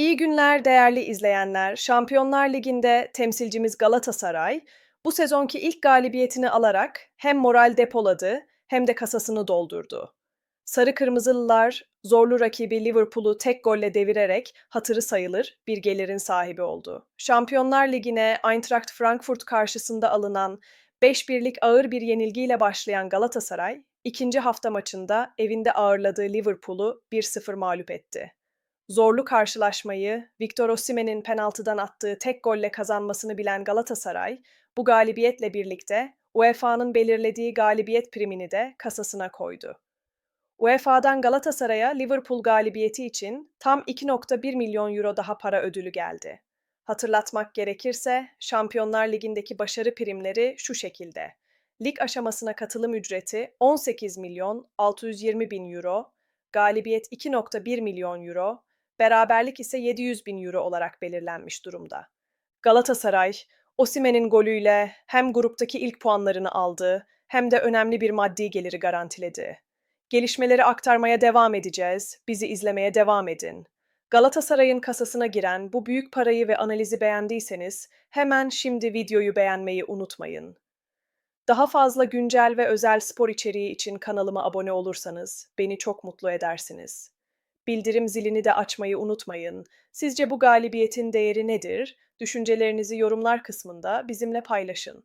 İyi günler değerli izleyenler. Şampiyonlar Ligi'nde temsilcimiz Galatasaray bu sezonki ilk galibiyetini alarak hem moral depoladı hem de kasasını doldurdu. Sarı Kırmızılılar zorlu rakibi Liverpool'u tek golle devirerek hatırı sayılır bir gelirin sahibi oldu. Şampiyonlar Ligi'ne Eintracht Frankfurt karşısında alınan 5-1'lik ağır bir yenilgiyle başlayan Galatasaray, ikinci hafta maçında evinde ağırladığı Liverpool'u 1-0 mağlup etti. Zorlu karşılaşmayı Victor Osimhen'in penaltıdan attığı tek golle kazanmasını bilen Galatasaray, bu galibiyetle birlikte UEFA'nın belirlediği galibiyet primini de kasasına koydu. UEFA'dan Galatasaray'a Liverpool galibiyeti için tam 2.1 milyon euro daha para ödülü geldi. Hatırlatmak gerekirse Şampiyonlar Ligi'ndeki başarı primleri şu şekilde. Lig aşamasına katılım ücreti 18 milyon 620 bin euro, galibiyet 2.1 milyon euro, beraberlik ise 700 bin euro olarak belirlenmiş durumda. Galatasaray, Osimhen'in golüyle hem gruptaki ilk puanlarını aldı hem de önemli bir maddi geliri garantiledi. Gelişmeleri aktarmaya devam edeceğiz. Bizi izlemeye devam edin. Galatasaray'ın kasasına giren bu büyük parayı ve analizi beğendiyseniz hemen şimdi videoyu beğenmeyi unutmayın. Daha fazla güncel ve özel spor içeriği için kanalıma abone olursanız beni çok mutlu edersiniz. Bildirim zilini de açmayı unutmayın. Sizce bu galibiyetin değeri nedir? Düşüncelerinizi yorumlar kısmında bizimle paylaşın.